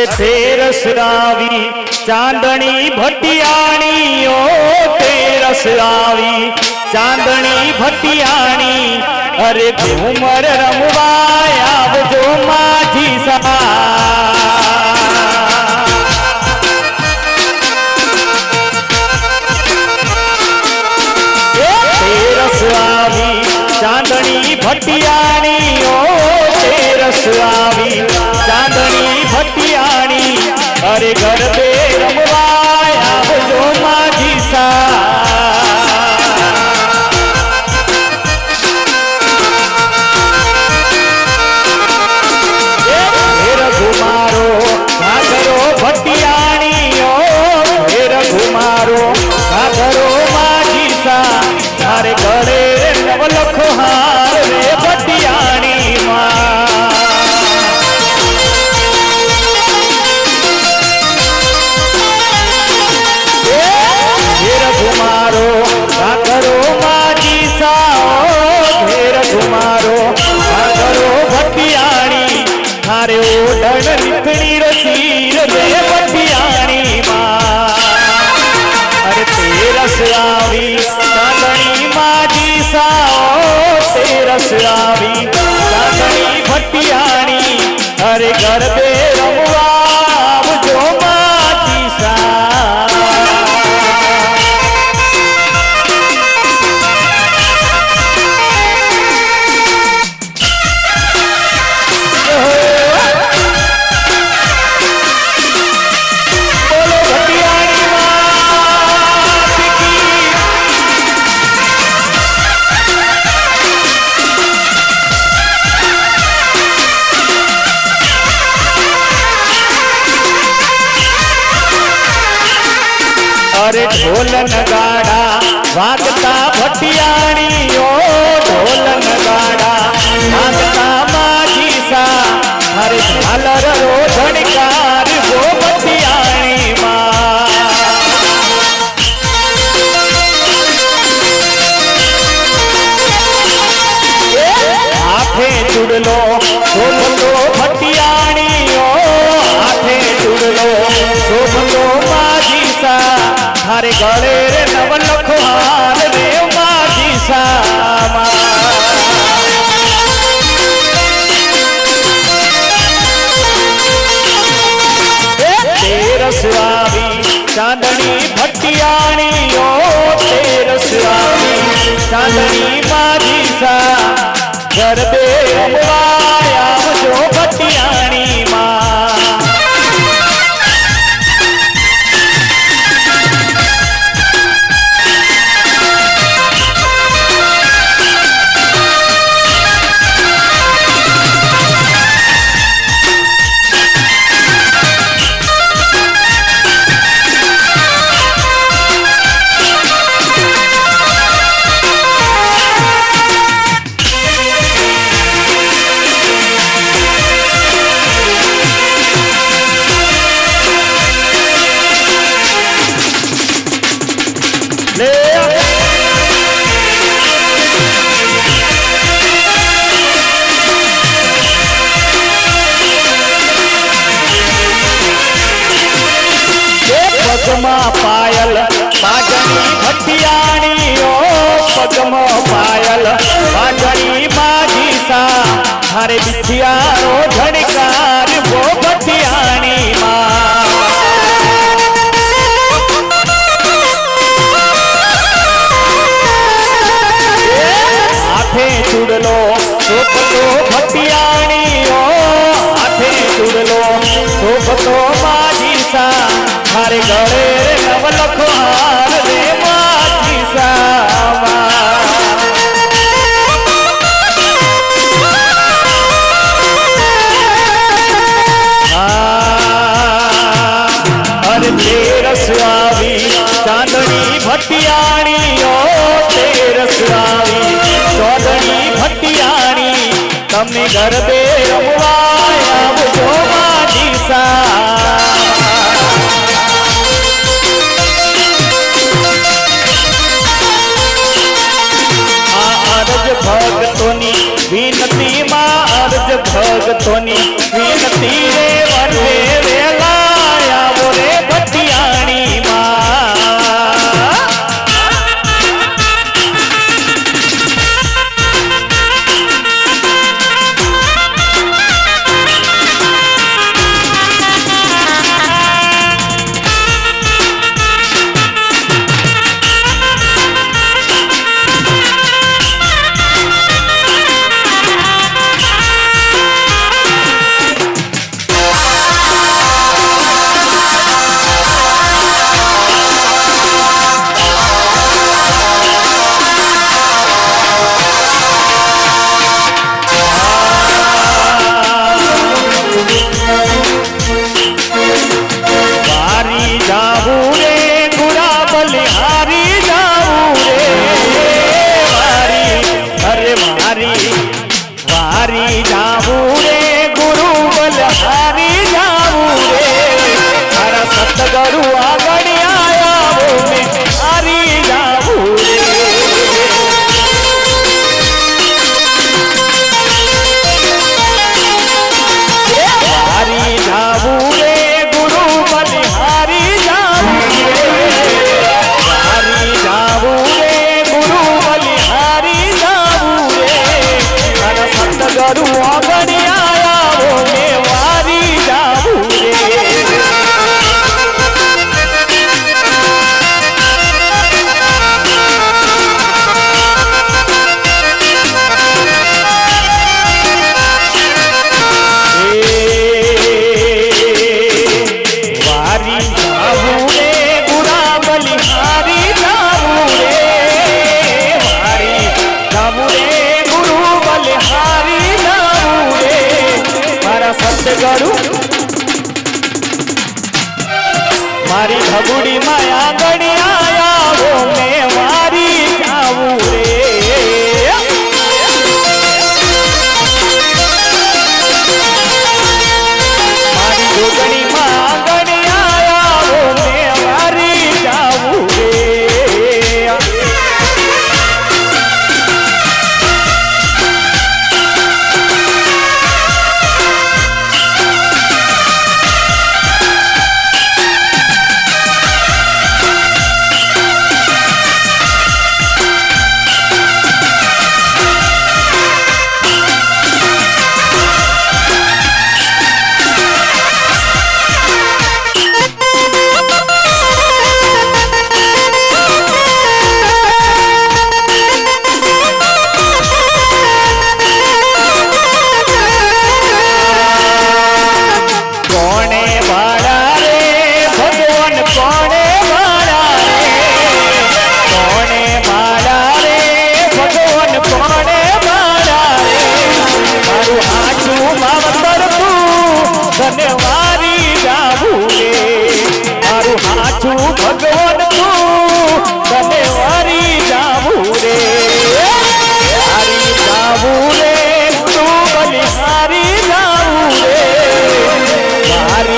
અરે તેરસ આવી ચાંદણી ભટિયાણી ઓ તેરસ આવી ચાંદણી ભટિયાણી, અરે ઘુમર રમવા આવજો માજી સા ચાંદણી ભટિયાણી ઓ તેરસ આવી ચાંદણી ભટિયાણી અરે ગરબે રમવા આવી ભટિયાણી હરે ગરબે હાથે ચૂડલો શોભલો ભટિયાણી ઓ હાથે ચૂડલો શોભલો માજીસા થારે ગળે રે નવલખો હાર રે માજી સા ચાંદણી ભટિયાણીઓ ઓ તેરસ ચાંદણી ગરબે રમવા ચૂડલો શોભતો ભટિયાણીઓ હાથે ચૂડલો શોભતો માજી સા હારે ગળે રે નવલખો હાર રે માજી સા અરે તેરસ આવી ચાંદણી ભટિયાણી તમે ગરબે રમવા આવજો માજી સા ભક્તોની વિનતી માં અરજ ભક્તોની વિનતી રે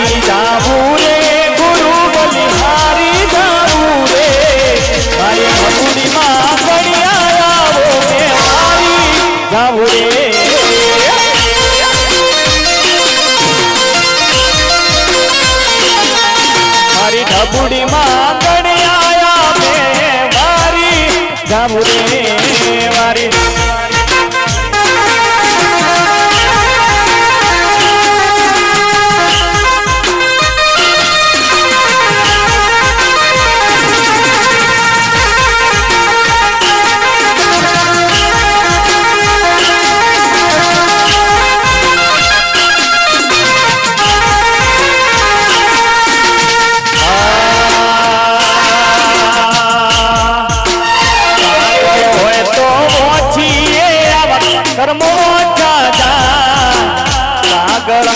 Aida મોટા કાગળ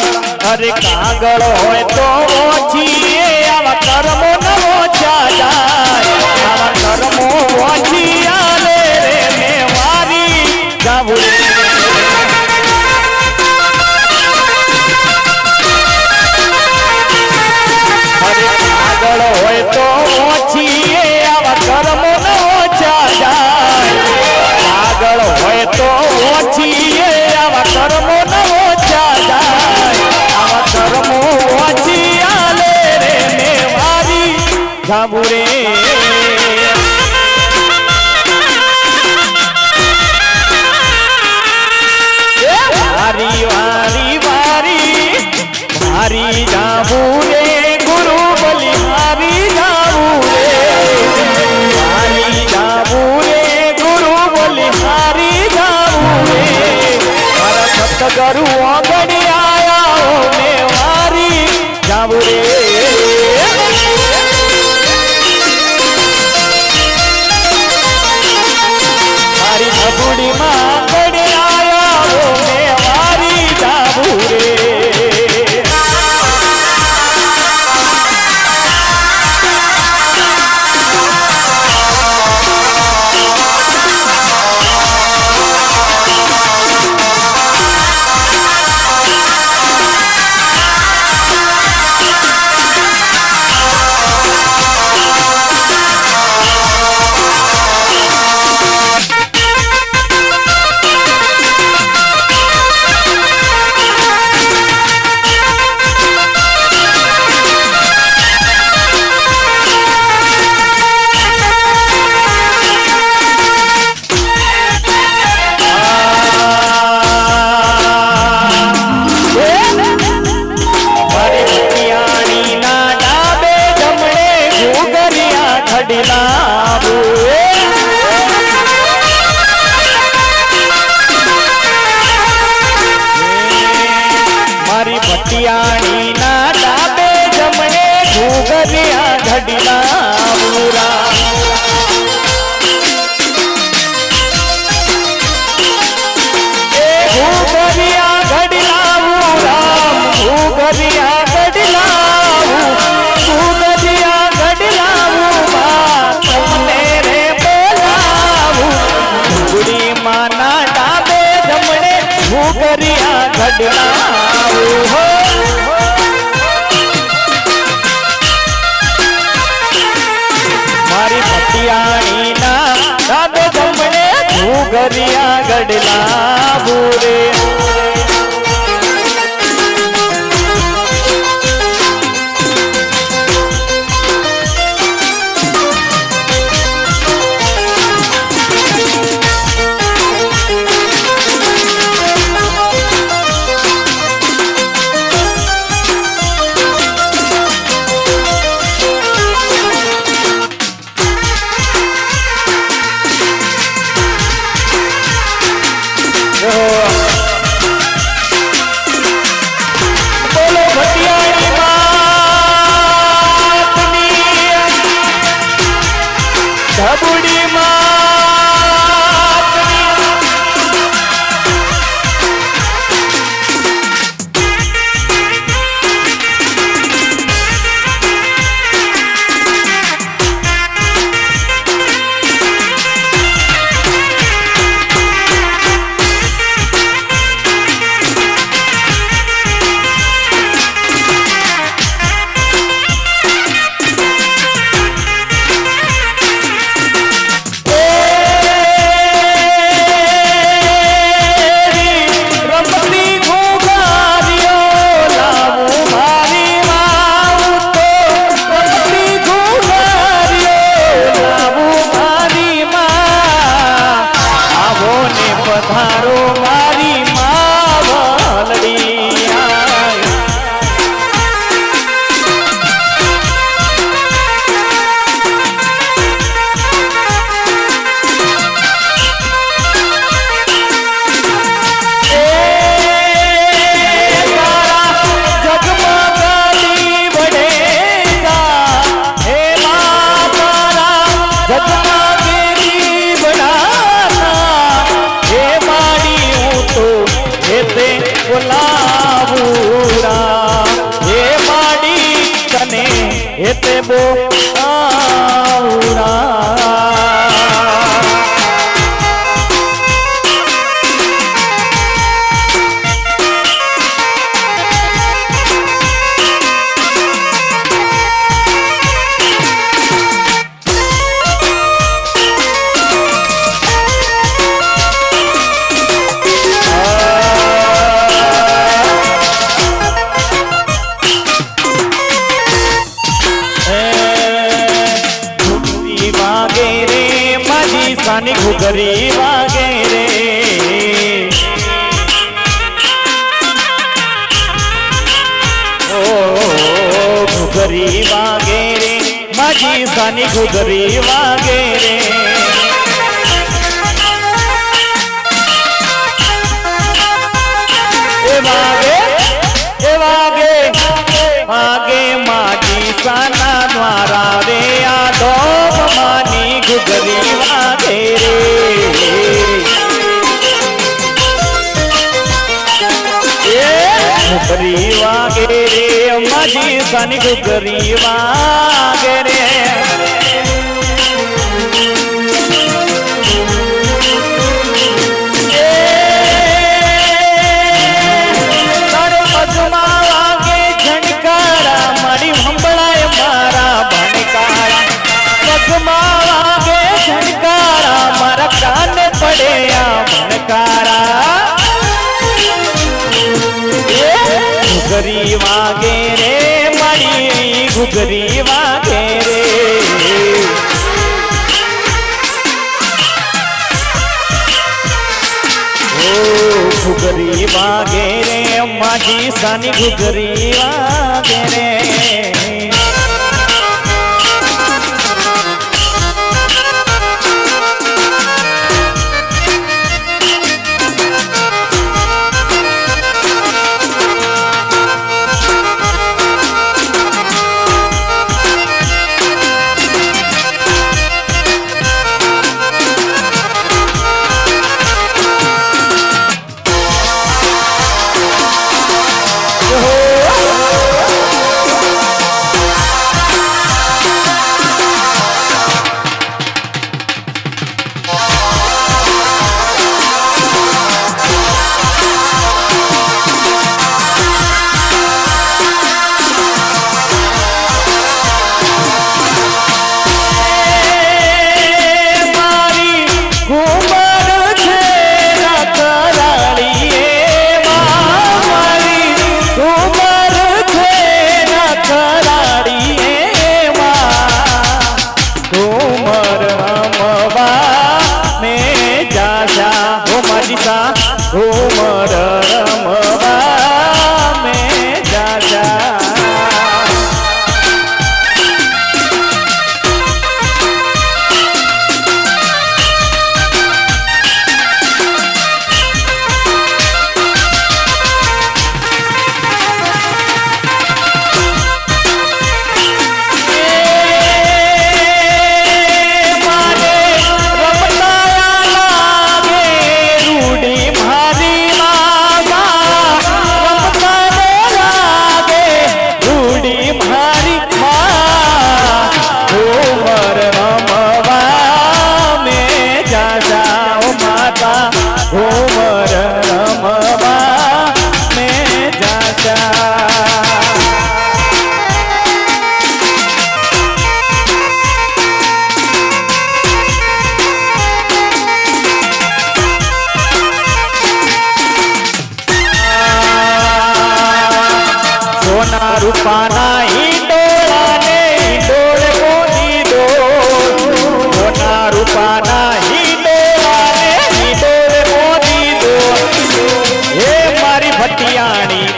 અરે કાગળ હોય તો ઓછી. પ્રભુ રે વારી વારી વારી વારી જા गदिया गडलाऊ तू गदिया बोलाऊ। माना डाबे जमने तू गरिया गडलाऊ। हो मारी पटियाणी ना डाबे जमने तू रे। आगे देवागे, आगे माजी साना द्वारा रे यादो मानी गुजरी वागे रे। वागे रे, माजी सानी गुजरी वागे रे। ઘુઘરી વાગે રે, મારી ઘુઘરી વાગે રે. ઘુઘરી વાગે રે, માજી સાની ઘુઘરી વાગે રે.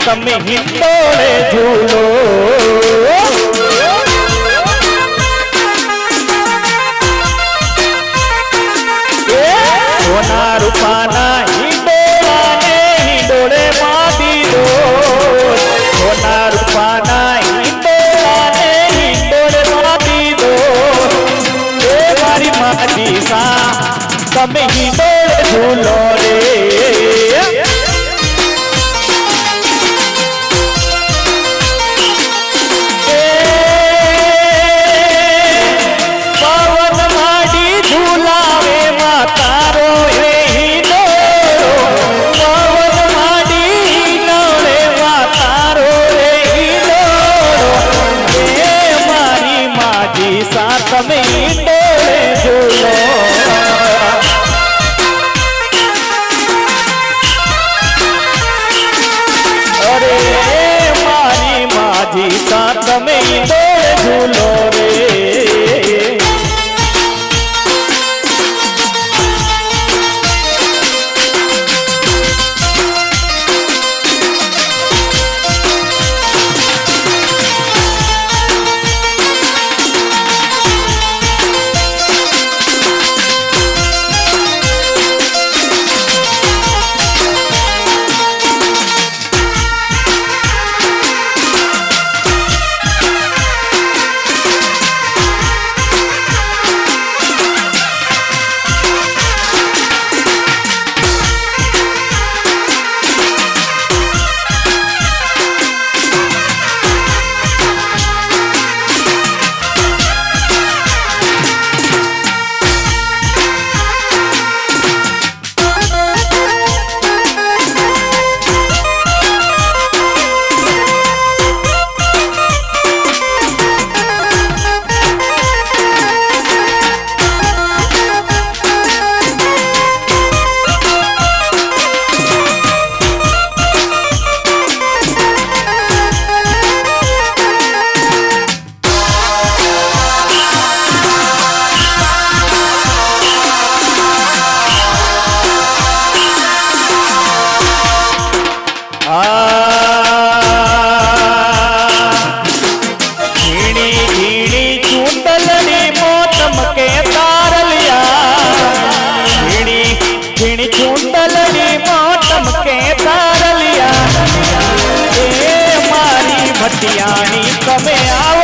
તમે હિંડોળે ઝૂલો. સોના રૂપાના હિંડોળાને હિંડોળે માદી દો. સોના રૂપાના હિંડોળાને હિંડોળે માદી દો. એ મારી માદી સા, તમે હિંડોળે ઝૂલો. તમે ડોળે જોયો பட்டியானி கமையாவ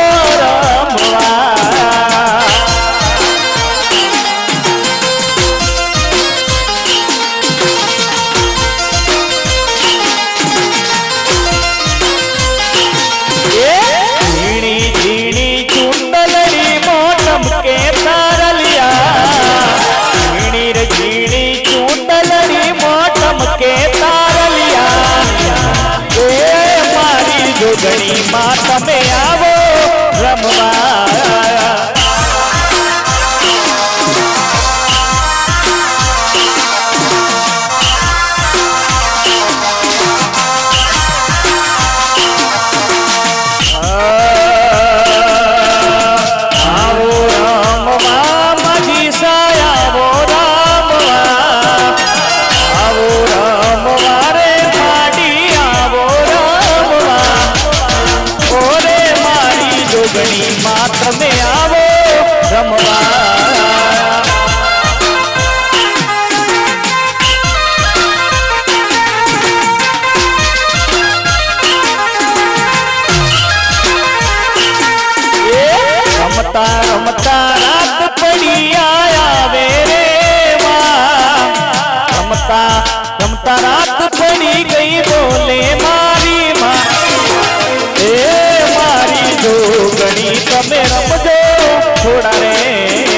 ઘડી તમે રમજો છોડાને.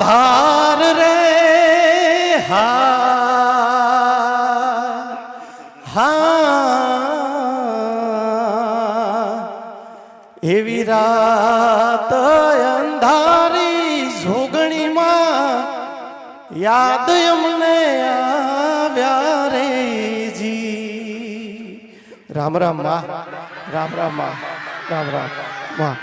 આભાર રે હા હા એવી રાત અંધારી ઝોગણીમાં યાદ અમને આવ્યા રે જી રામ રામ રામ રામ રામ રામ રામ